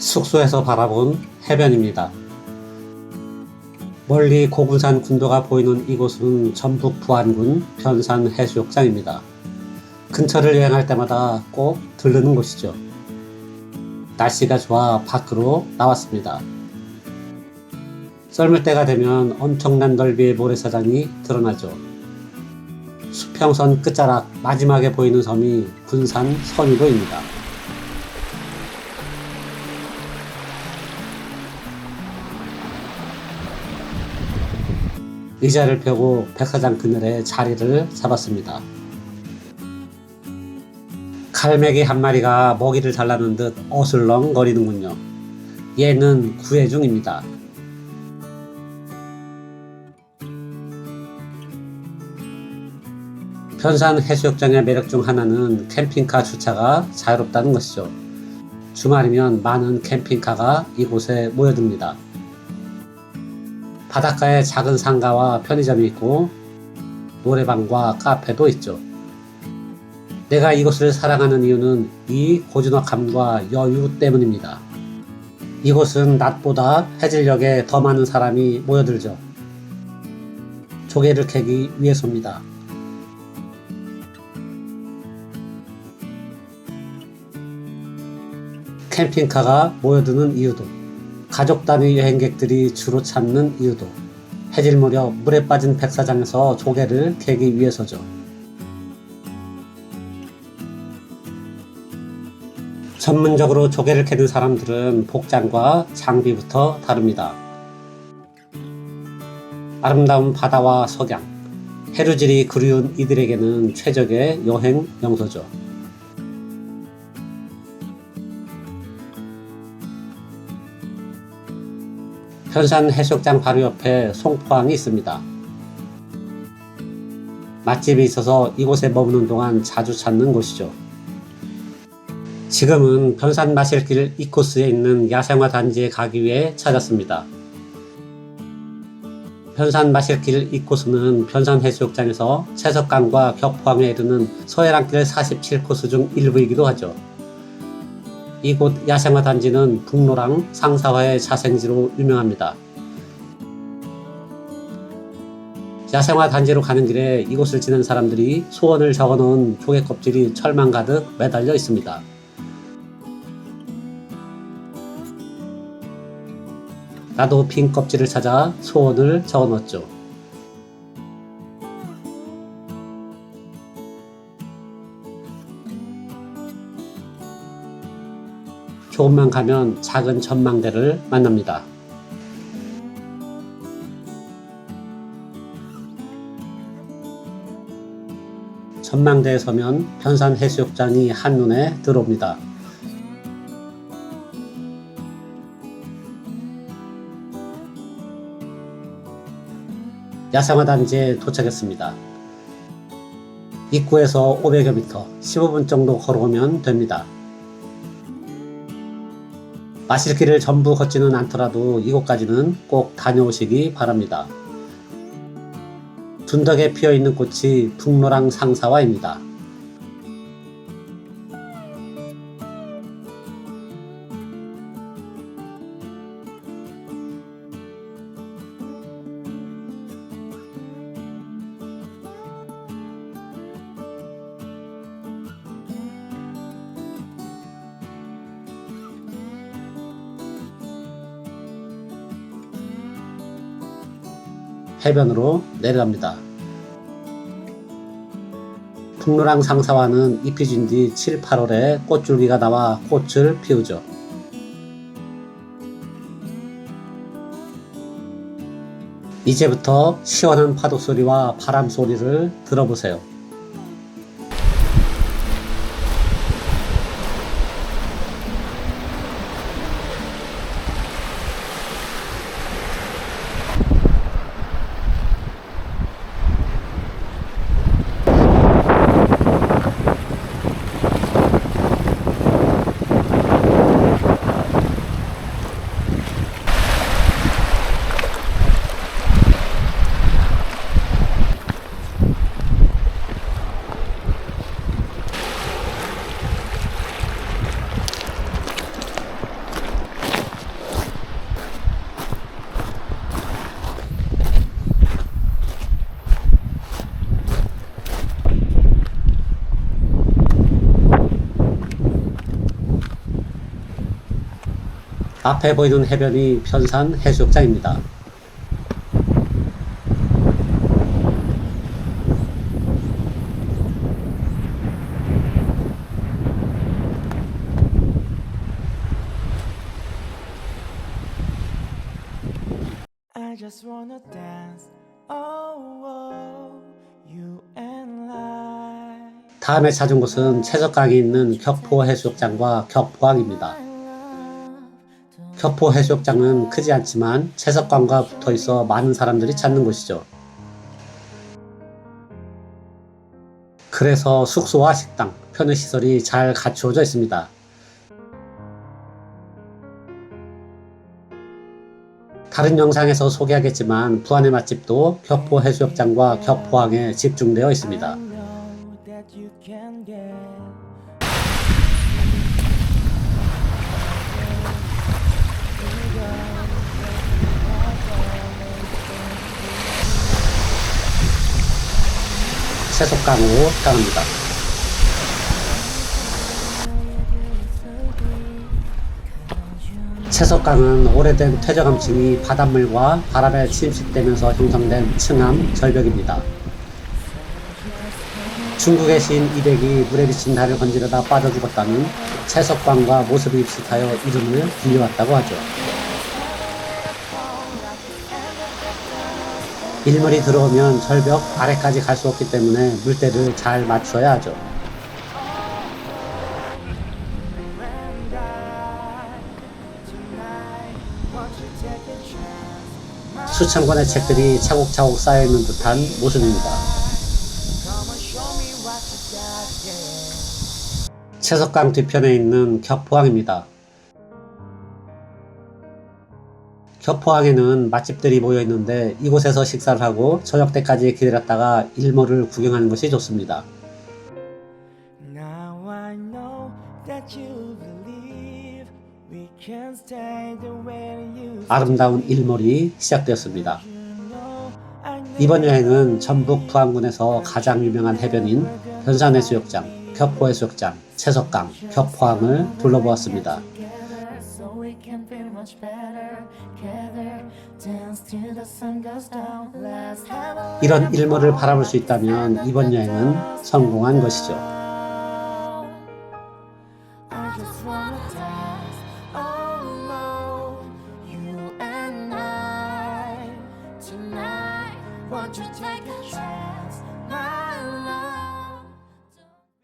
숙소에서 바라본 해변입니다. 멀리 고군산 군도가 보이는 이곳은 전북 부안군 변산 해수욕장입니다. 근처를 여행할 때마다 꼭 들르는 곳이죠. 날씨가 좋아 밖으로 나왔습니다. 썰물 때가 되면 엄청난 넓이의 모래사장이 드러나죠. 수평선 끝자락 마지막에 보이는 섬이 군산 선유도입니다. 의자를 펴고 백사장 그늘에 자리를 잡았습니다. 칼매기 한 마리가 먹이를 달라는 듯 어슬렁 거리는군요. 얘는 구애 중입니다. 편산 해수욕장의 매력 중 하나는 캠핑카 주차가 자유롭다는 것이죠. 주말이면 많은 캠핑카가 이곳에 모여듭니다. 바닷가에 작은 상가와 편의점이 있고 노래방과 카페도 있죠. 내가 이곳을 사랑하는 이유는 이 고즈넉함과 여유 때문입니다. 이곳은 낮보다 해질녘에 더 많은 사람이 모여들죠. 조개를 캐기 위해서입니다. 캠핑카가 모여드는 이유도 가족 단위 여행객들이 주로 찾는 이유도 해질 무렵 물에 빠진 백사장에서 조개를 캐기 위해서죠. 전문적으로 조개를 캐는 사람들은 복장과 장비부터 다릅니다. 아름다운 바다와 석양, 해루질이 그리운 이들에게는 최적의 여행 명소죠. 현산 해수욕장 바로 옆에 송포항이 있습니다. 맛집이 있어서 이곳에 머무는 동안 자주 찾는 곳이죠. 지금은 변산 마실길 이코스에 있는 야생화 단지에 가기 위해 찾았습니다. 변산 마실길 이코스는 변산 해수욕장에서 채석강과 격포항에 이르는 서해랑길 47코스 중 일부이기도 하죠. 이곳 야생화 단지는 북로랑 상사화의 자생지로 유명합니다. 야생화 단지로 가는 길에 이곳을 지는 사람들이 소원을 적어놓은 조개 껍질이 철망 가득 매달려 있습니다. 나도 빈 껍질을 찾아 소원을 적어놓았죠. 조금만 가면 작은 전망대를 만납니다. 전망대에 서면 변산 해수욕장이 한눈에 들어옵니다. 야생화 단지에 도착했습니다. 입구에서 500여 미터, 15분 정도 걸어오면 됩니다. 마실 길을 전부 걷지는 않더라도 이곳까지는 꼭 다녀오시기 바랍니다. 둔덕에 피어 있는 꽃이 북노랑 상사화입니다. 해변으로 내려갑니다. 북노랑 상사화는 잎이 진 뒤 7, 8월에 꽃줄기가 나와 꽃을 피우죠. 이제부터 시원한 파도 소리와 바람 소리를 들어보세요. 앞에 보이는 해변이 편산 해수욕장입니다. I just wanna dance. Oh, oh, you and I. 다음에 찾은 곳은 채석강이 있는 격포 해수욕장과 격포항입니다. 격포 해수욕장은 크지 않지만 채석강과 붙어 있어 많은 사람들이 찾는 곳이죠. 그래서 숙소와 식당, 편의시설이 잘 갖추어져 있습니다. 다른 영상에서 소개하겠지만 부안의 맛집도 격포 해수욕장과 격포항에 집중되어 있습니다. Get. 채석강으로 향합니다. 채석강은 오래된 퇴적암층이 바닷물과 바람에 침식되면서 형성된 층암 절벽입니다. 중국의 신 이백이 물에 비친 달을 건지려다 빠져 죽었다는 채석강과 모습이 비슷하여 이름을 불려왔다고 하죠. 일몰이 들어오면 절벽 아래까지 갈 수 없기 때문에 물때를 잘 맞춰야 하죠. 수천 권의 책들이 차곡차곡 쌓여있는 듯한 모습입니다. 채석강 뒤편에 있는 격포항입니다. 격포항에는 맛집들이 모여 있는데 이곳에서 식사를 하고 저녁 때까지 기다렸다가 일몰을 구경하는 것이 좋습니다. 아름다운 일몰이 시작되었습니다. 이번 여행은 전북 부안군에서 가장 유명한 해변인 변산해수욕장, 격포해수욕장, 채석강, 격포항을 둘러보았습니다. Much better together dance till the sun goes down let's have a 이런 일몰을 바라볼 수 있다면 이번 여행은 성공한 것이죠.